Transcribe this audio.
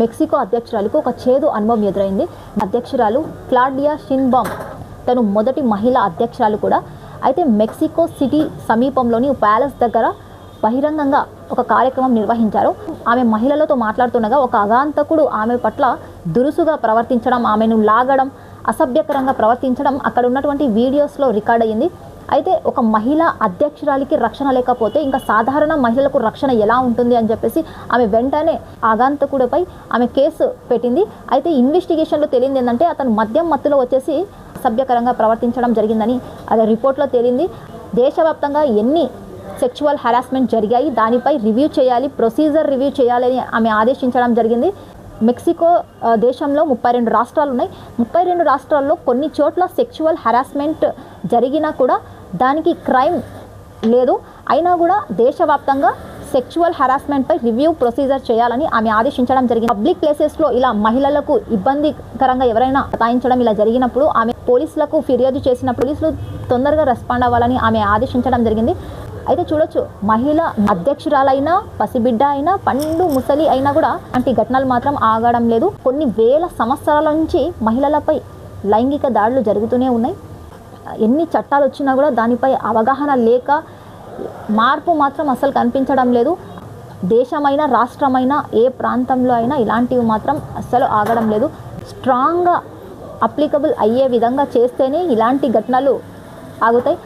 Mexico అధ్యక్షురాలకు ఒక చేదు అనుభవం ఎదురైంది. అధ్యక్షురాలు క్లాడియా షిన్బామ్ తను మొదటి మహిళా అధ్యక్షురాలు కూడా. అయితే మెక్సికో సిటీ సమీపంలోని ప్యాలెస్ దగ్గర బహిరంగంగా ఒక కార్యక్రమం నిర్వహించారు. ఆమె మహిళలతో మాట్లాడుతుండగా ఒక అగాంతకుడు ఆమె పట్ల దురుసుగా ప్రవర్తించడం ఆమెను లాగడం అసభ్యకరంగా ప్రవర్తించడం అక్కడ ఉన్నటువంటి వీడియోస్లో రికార్డ్ అయ్యింది. అయితే ఒక మహిళ అధ్యక్షురాలికి రక్షణ లేకపోతే ఇంకా సాధారణ మహిళలకు రక్షణ ఎలా ఉంటుంది అని చెప్పేసి ఆమె వెంటనే ఆగాంతకుడిపై ఆమె కేసు పెట్టింది. అయితే ఇన్వెస్టిగేషన్లో తేలింది ఏంటంటే అతను మద్యం మత్తులో వచ్చేసి సభ్యకరంగా ప్రవర్తించడం జరిగిందని అది రిపోర్ట్లో తేలింది. దేశవ్యాప్తంగా ఎన్ని సెక్షువల్ హరాస్మెంట్ జరిగాయి దానిపై రివ్యూ చేయాలి ప్రొసీజర్ రివ్యూ చేయాలని ఆమె ఆదేశించడం జరిగింది. మెక్సికో దేశంలో ముప్పై రెండు రాష్ట్రాలు ఉన్నాయి. ముప్పై రెండు రాష్ట్రాల్లో కొన్ని చోట్ల సెక్షువల్ హరాస్మెంట్ జరిగినా కూడా దానికి క్రైమ్ లేదు. అయినా కూడా దేశవ్యాప్తంగా సెక్షువల్ హెరాస్మెంట్పై రివ్యూ ప్రొసీజర్ చేయాలని ఆమె ఆదేశించడం జరిగింది. పబ్లిక్ ప్లేసెస్లో ఇలా మహిళలకు ఇబ్బందికరంగా ఎవరైనా సతాయించడం ఇలా జరిగినప్పుడు ఆమె పోలీసులకు ఫిర్యాదు చేసిన పోలీసులు తొందరగా రెస్పాండ్ అవ్వాలని ఆమె ఆదేశించడం జరిగింది. అయితే చూడొచ్చు మహిళ అధ్యక్షురాలైనా పసిబిడ్డ అయినా పండు ముసలి అయినా కూడా అంటే ఘటనలు మాత్రం ఆగడం లేదు. కొన్ని వేల సంవత్సరాల నుంచి మహిళలపై లైంగిక దాడులు జరుగుతూనే ఉన్నాయి. ఎన్ని చట్టాలు వచ్చినా కూడా దానిపై అవగాహన లేక మార్పు మాత్రం అసలు కనిపించడం లేదు. దేశమైనా రాష్ట్రమైనా ఏ ప్రాంతంలో అయినా ఇలాంటివి మాత్రం అస్సలు ఆగడం లేదు. స్ట్రాంగ్గా అప్లికబుల్ అయ్యే విధంగా చేస్తేనే ఇలాంటి ఘటనలు ఆగుతాయి.